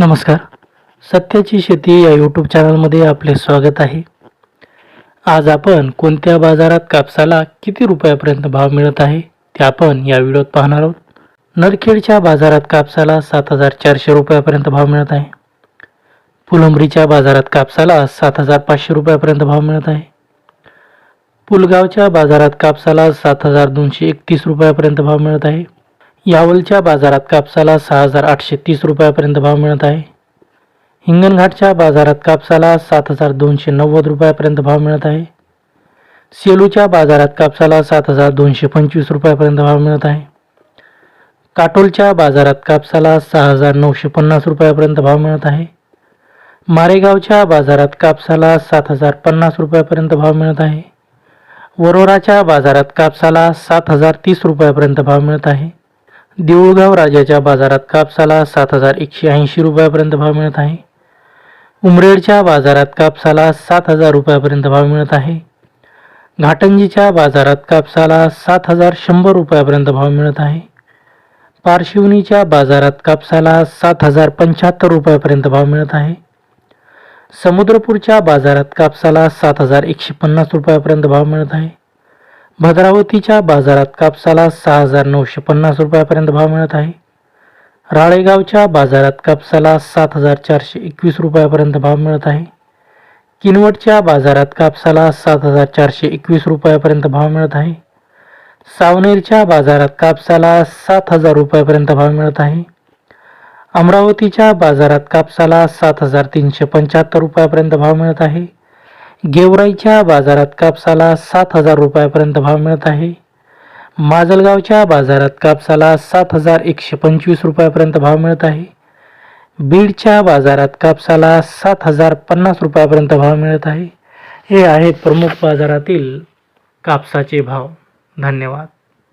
नमस्कार. सत्याची शेती या यूट्यूब चॅनलमध्ये आपले स्वागत आहे. आज आपण कोणत्या बाजारात कापसाला किती रुपयापर्यंत भाव मिळत आहे ते आपण या व्हिडिओत पाहणार आहोत. नरखेडच्या बाजारात कापसाला सात हजार चारशे रुपयापर्यंत भाव मिळत आहे. फुलंबरीच्या बाजारात कापसाला सात हजार पाचशे रुपयापर्यंत भाव मिळत आहे. पुलगावच्या बाजारात कापसाला सात हजार दोनशे एकतीस रुपयापर्यंत भाव मिळत आहे. यावलच्या बाजारात कापसाला सहा हजार आठशे तीस रुपयापर्यंत भाव मिळत आहे. हिंगणघाटच्या बाजारात कापसाला सात हजार दोनशे नव्वद रुपयापर्यंत भाव मिळत आहे. सेलूच्या बाजारात कापसाला सात हजार दोनशे पंचवीस रुपयापर्यंत भाव मिळत आहे. काटोलच्या बाजारात कापसाला सहा हजार नऊशे पन्नास रुपयापर्यंत भाव मिळत आहे. मारेगावच्या बाजारात कापसाला सात हजार पन्नास रुपयापर्यंत भाव मिळत आहे. वरोराच्या बाजारात कापसाला सात हजार तीस रुपयापर्यंत भाव मिळत आहे. देऊळगाव राजाच्या बाजारात कापसाला सात हजार एकशे ऐंशी रुपयापर्यंत भाव मिळत आहे. उमरेडच्या बाजारात कापसाला सात हजार रुपयापर्यंत भाव मिळत आहे. घाटंजीच्या बाजारात कापसाला सात हजार शंभर रुपयापर्यंत भाव मिळत आहे. पारशिवनीच्या बाजारात कापसाला सात हजार पंच्याहत्तर रुपयापर्यंत भाव मिळत आहे. समुद्रपूरच्या बाजारात कापसाला सात हजार एकशे पन्नास रुपयापर्यंत भाव मिळत आहे. भद्रावतीच्या बाजारात कापसाला सहा हजार नऊशे पन्नास रुपयापर्यंत भाव मिळत आहे. राळेगावच्या बाजारात कापसाला सात हजार चारशे एकवीस रुपयापर्यंत भाव मिळत आहे. किनवटच्या बाजारात कापसाला सात हजार चारशे एकवीस रुपयापर्यंत भाव मिळत आहे. सावनेरच्या बाजारात कापसाला सात हजार रुपयापर्यंत भाव मिळत आहे. अमरावतीच्या बाजारात कापसाला सात हजार तीनशे पंच्याहत्तर रुपयापर्यंत भाव मिळत आहे. गेवराईच्या बाजारात कापसाला सात हजार रुपयापर्यंत भाव मिळत आहे. माजलगावच्या बाजारात कापसाला सात हजार एकशे पंचवीस रुपयापर्यंत भाव मिळत आहे. बीडच्या बाजारात कापसाला सात हजार पन्नास रुपयापर्यंत भाव मिळत आहे. हे आहेत प्रमुख बाजारातील कापसाचे भाव. धन्यवाद.